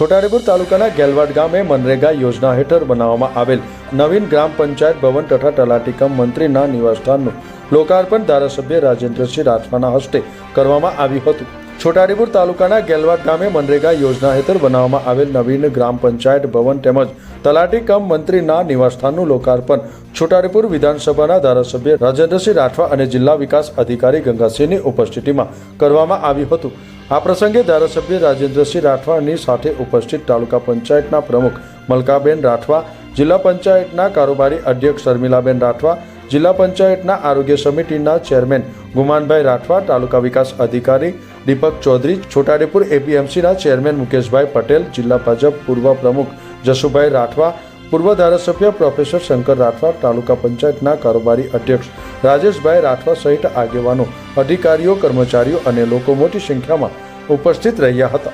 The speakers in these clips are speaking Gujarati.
છોટાઉદેપુર તાલુકાના ગેલવાડ ગામે મનરેગા યોજના હેઠળ બનાવવામાં આવેલ નવીન ગ્રામ પંચાયત ભવન તથા તલાટીકમ મંત્રીના નિવાસસ્થાનનું લોકાર્પણ ધારાસભ્ય રાજેન્દ્રસિંહ રાઠવાના હસ્તે કરવામાં આવ્યું હતું. છોટાઉદેપુર તાલુકાના ગેલવાડ ગામે મનરેગા યોજના હેઠળ બનાવવામાં આવેલ નવીન ગ્રામ પંચાયત ભવન તેમજ તલાટી કમ મંત્રીના નિવાસસ્થાનનું લોકાર્પણ છોટાઉદેપુર વિધાનસભાના ધારાસભ્ય રાજેન્દ્રસિંહ રાઠવા અને જિલ્લા વિકાસ અધિકારી ગંગાસિંહની ઉપસ્થિતિમાં કરવામાં આવ્યું હતું. આ પ્રસંગે ધારાસભ્ય રાજેન્દ્રસિંહ રાઠવાની સાથે ઉપસ્થિત તાલુકા પંચાયતના પ્રમુખ મલકાબેન રાઠવા, જિલ્લા પંચાયતના કારોબારી અધ્યક્ષ શર્મિલાબેન રાઠવા, જિલ્લા પંચાયતના આરોગ્ય સમિતિના ચેરમેન ગુમાનભાઈ રાઠવા, તાલુકા વિકાસ અધિકારી દીપક ચૌધરી છોટાડેપુર એપીએમસીના ચેરમેન મુકેશભાઈ પટેલ, જિલ્લા ભાજપ પૂર્વ પ્રમુખ જસુભાઈ રાઠવા, પૂર્વ ધારાસભ્ય પ્રોફેસર શંકર રાઠવા, તાલુકા પંચાયતના કારોબારી અધ્યક્ષ રાજેશભાઈ રાઠવા સહિત આગેવાનો, અધિકારીઓ, કર્મચારીઓ અને લોકો મોટી સંખ્યામાં ઉપસ્થિત રહ્યા હતા.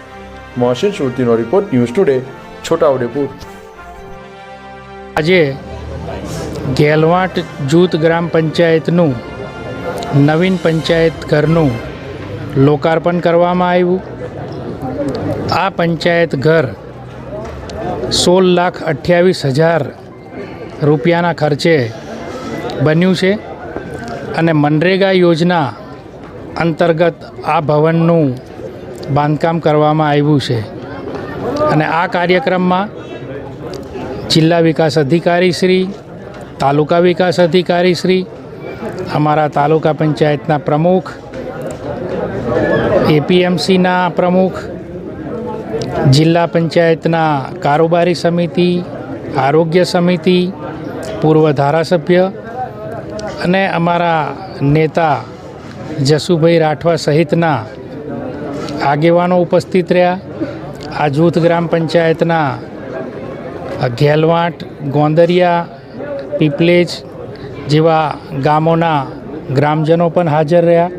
મોહસિન સુરતીનો રિપોર્ટ ન્યૂઝ ટુડે, છોટાઉદેપુર. આજે ગેલવાટ જૂથ ગ્રામ પંચાયતનું નવીન પંચાયત ઘરનું લોકાર્પણ કરવામાં આવ્યું. આ પંચાયત ઘર સોળ લાખ અઠ્યાવીસ હજાર રૂપિયાના ખર્ચે બન્યું છે અને મનરેગા યોજના અંતર્ગત આ ભવનનું બાંધકામ કરવામાં આવ્યું છે. અને આ કાર્યક્રમમાં જિલ્લા વિકાસ અધિકારી શ્રી, તાલુકા વિકાસ અધિકારી શ્રી, અમારા તાલુકા પંચાયતના પ્રમુખ, એપીએમસીના પ્રમુખ, જિલ્લા પંચાયતના કારોબારી સમિતિ, આરોગ્ય સમિતિ, પૂર્વ ધારાસભ્ય અને અમારા નેતા જસુભાઈ રાઠવા સહિતના આગેવાનો ઉપસ્થિત રહ્યા. આ જૂથ ગ્રામ પંચાયતના ઘેલવાંટ ગોંદરિયા, પીપલેજ જેવા ગામોના ગ્રામજનો પણ હાજર રહ્યા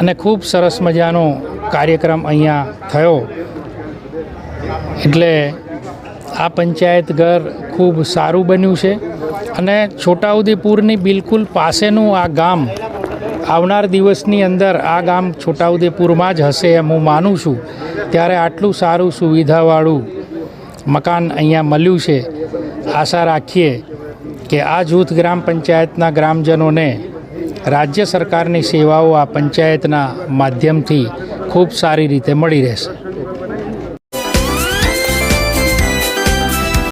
અને ખૂબ સરસ મજાનો કાર્યક્રમ અહીંયા થયો. એટલે આ પંચાયત ઘર ખૂબ સારું બન્યું છે અને છોટાઉદેપુરની બિલકુલ પાસેનું આ ગામ આવનાર દિવસની અંદર આ ગામ છોટાઉદેપુરમાં જ હશે એમ હું માનું છું. ત્યારે આટલું સારું સુવિધાવાળું મકાન અહીંયા મળ્યું છે. આશા રાખીએ કે આ જૂથ ગ્રામ પંચાયતના ગ્રામજનોને રાજ્ય સરકારની સેવાઓ આ પંચાયતના માધ્યમથી ખૂબ સારી રીતે મળી રહેશે.